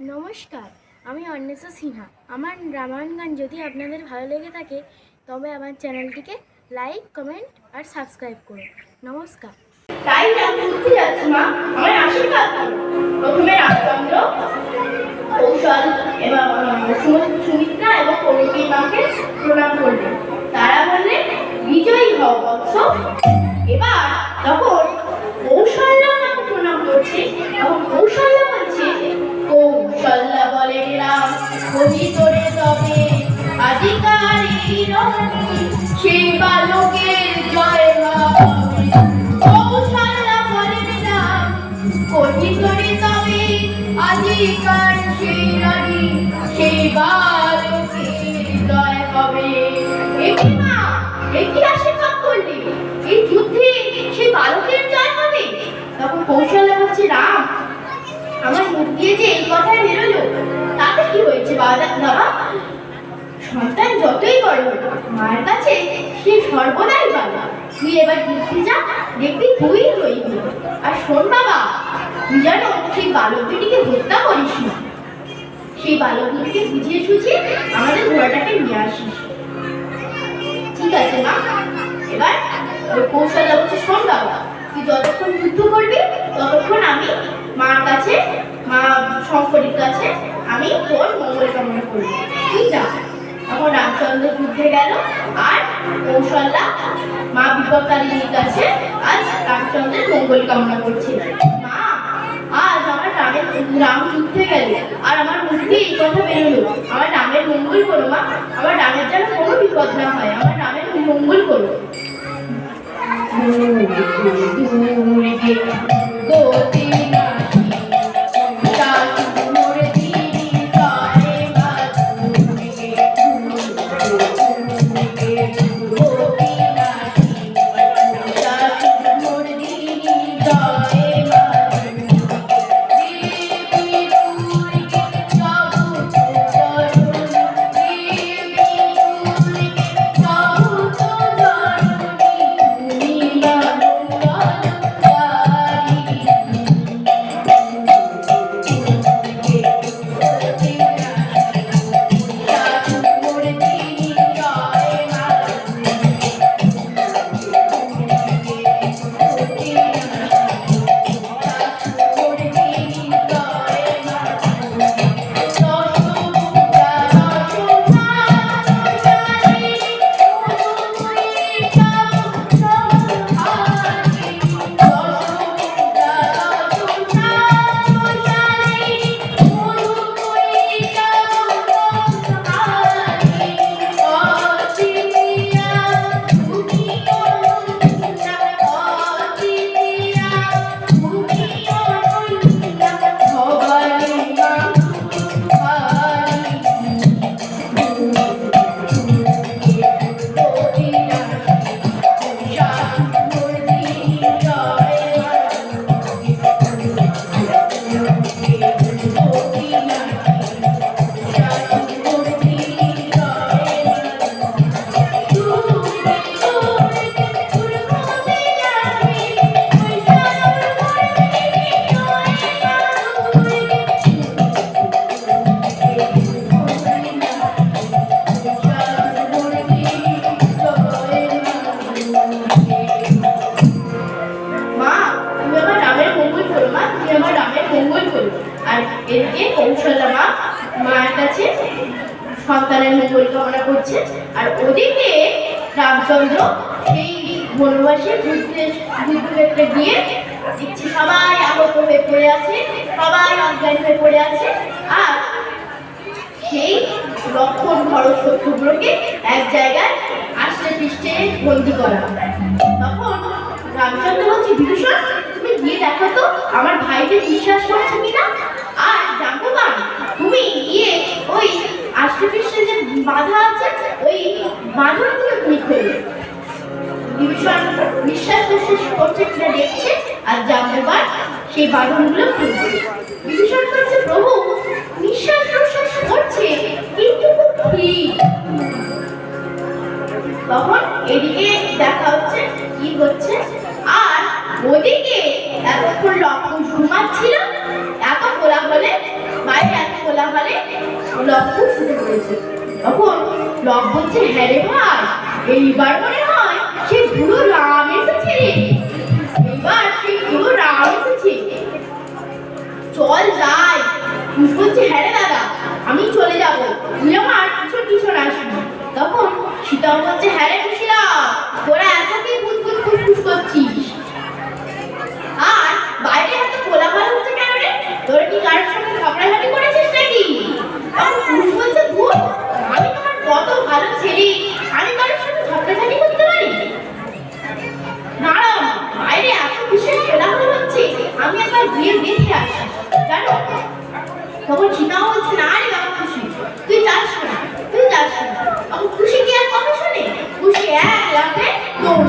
নমস্কার, আমি অন্বেষা সিনহা। আমার রামায়ণ গান যদি আপনাদের ভালো লেগে থাকে, তবে আমার চ্যানেলটিকে লাইক, কমেন্ট আর সাবস্ক্রাইব করুন। নমস্কার। তাই যুদ্ধে যাচ্ছি মা আমার আশীর্বাদ প্রথমে রামচন্দ্র, কৌশল এবং সুমিত্রা এবং মাকে প্রণাম করলেন। তারা বললেন, বিজয়ী হও বৎস। এবার যখন সেই বালকের জয় কৌশল্যা বলে রাম কবি তোরে তবে বালকের জয় তখন হচ্ছে রাম, আমার মুখ দিয়ে যে এই কথাই বেরোলো, তাতে কি হয়েছে বাবা? সন্তান যতই বড় মায়ের কাছে সে সর্বদাই বাবা তুই এবার দেখতে যা, দেখবি তুই রইবি আর শোন বাবা, তুই যেন সেই বালক দুটিকে হত্যা করিস না। সেই বালক দুটিকে বুঝিয়ে সুঝিয়ে আমাদের ঘোড়াটাকে নিয়ে আসিস। ঠিক আছে মা, এবার কৌশল্যা বলছে শোন বাবা, তুই যতক্ষণ যুদ্ধ করবি, ততক্ষণ আমি মার কাছে, মা শঙ্করীর কাছে, আমি তোর মঙ্গল কামনা করব। তুই যা। তখন রামচন্দ্র যুদ্ধে গেল। আর কৌশল্যা মা বিপদকারিণীর কাছে আজ রামচন্দ্রের মঙ্গল কামনা করছে মা, আজ আমার রামের রাম যুদ্ধে গেল। আর আমার মুখ এই কথা বেরোলো। আমার রামের মঙ্গল করো মা। আমার রামের যেন কোনো বিপদ না হয়। আমার রামের মঙ্গল করো। গতি রামচন্দ্র সেই বনবাসে যুদ্ধক্ষেত্রে গিয়ে দেখছি সবাই আহত হয়ে পড়ে আছে, সবাই অজ্ঞান হয়ে পড়ে আছে আর সেই লক্ষণ ভরত শত্রুগুলোকে এক জায়গায় আষ্টে পৃষ্ঠে বন্দি করা। তখন রামচন্দ্র বলছে, বিভীষণ, তুমি গিয়ে দেখো তো, আমার ভাইকে বিশ্বাস সেই বাঁধনগুলো প্রভু, নিঃশ্বাস প্রশ্বাস করছে কিন্তু তখন এদিকে দেখা হচ্ছে, কি হচ্ছে? আর ওদিকে এতক্ষণ লক্ষণ ঘুমাচ্ছিল এত কোলাহলে বাইরে এত কোলাহলে লক্ষণ শুরু করেছে তখন লক্ষণ হচ্ছে হ্যাঁ রে ভাই, এইবার মনে হয় সে ধুলো রাম। চল যাই ঘুষ বলছে হ্যাঁ দাদা, আমি চলে যাব। তুই আমার কিছু কিছু না, শুনি। তখন সীতাও বলছে হ্যাঁ রে খুশিরা তোরা এত কি বুঝবুঝ ফুসফুস করছিস। আর বাইরে এত কোলাহল হচ্ছে কেন রে? তোর কি কারোর সঙ্গে ঝগড়াঝাটি করেছিস নাকি? তখন ঘুষ বলছে ঘুষ আমি তোমার কত ভালো ছেলে, আমি কারোর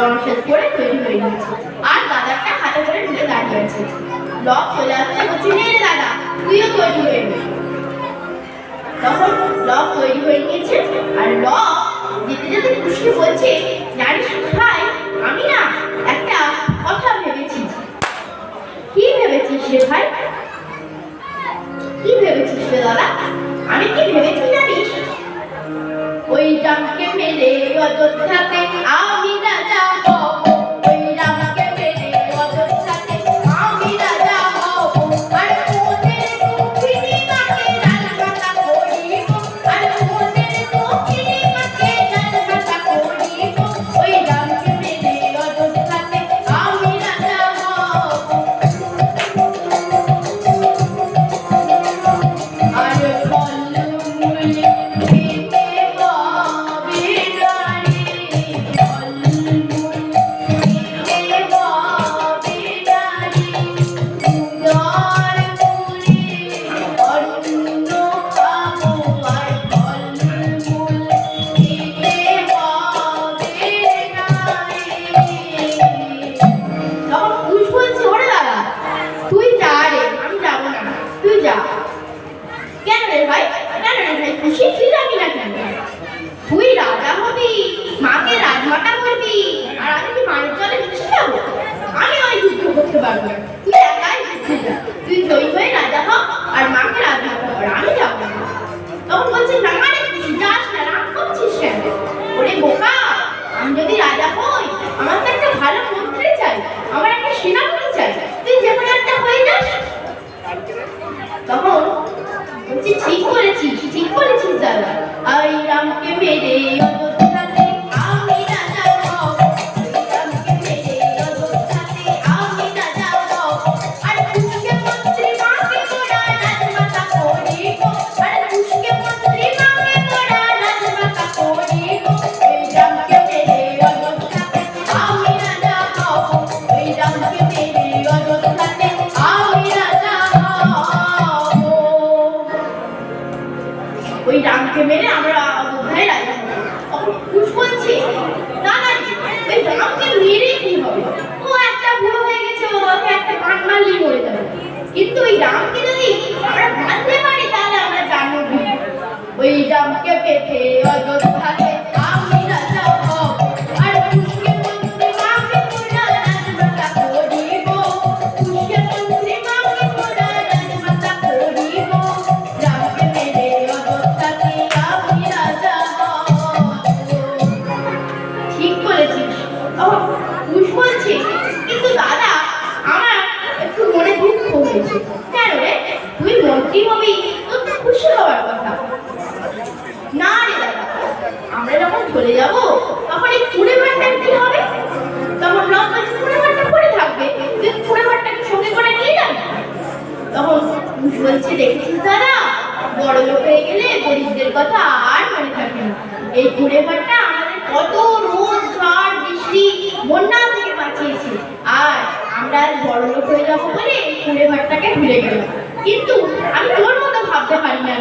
জলসেচ করে তৈরি হয়ে গিয়েছে। আর দাদাটা হাতে করে নিয়ে দাঁড়িয়ে আছে। লক চলে আসতে বলছি, নে দাদা, তুইও তৈরি হয়ে নে। তখন লক তৈরি হয়ে গিয়েছে, আর লক যেতে যেতে খুশি বলছে জানিস মেরে কি হবে? ও একটা ভুল হয়ে গেছে, ও ওকে একটা কান মারলেই মরে যাবে। কিন্তু ওই রামকে যদি আমরা বাঁধতে পারি, তাহলে আমরা জানব ওই রামকে পেতে অযোধ্যা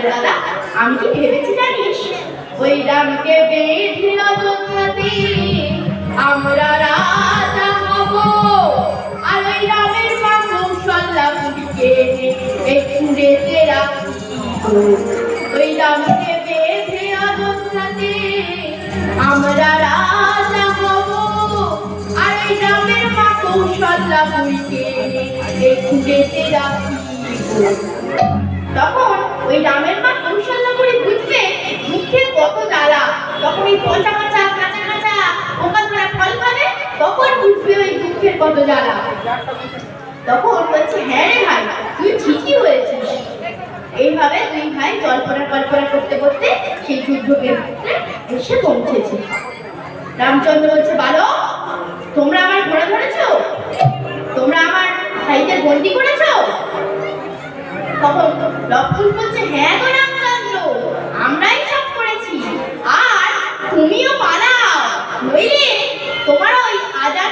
দাদা, আমি ভেবেছি জানিস, ওই রামকে বেঁধে অযোধ্যাতে আমরা রাজা হব। আর ওই রামের ওই রামকে বেঁধে অযোধ্যাতে আমরা রাজা হব। আর ওই রামের মা কৌশল্যা পুরীকে এই তখন ওই রামের মা কৌশল্যা করে বুঝবে মুখে কত জ্বালা। তখন এই পচা কাঁচা কাঁচা কাঁচা পোকা ধরা ফল খাবে তখন বুঝবে ওই দুঃখের কত জ্বালা। তখন বলছে হ্যাঁ রে ভাই, তুই ঠিকই হয়েছিস। এইভাবে দুই ভাই জল্পনা কল্পনা করতে করতে সেই যুদ্ধকে এসে পৌঁছেছে। রামচন্দ্র বলছে, বালো, তোমরা আমার ঘোড়া ধরেছো? তোমরা আমার ভাইদের বন্দি করেছ? তখন লক্ষণ বলছে হ্যাঁ গো রামচন্দ্র, আমরাই সব করেছি। আর তুমিও পালাও। নইলে তোমার ওই হাজার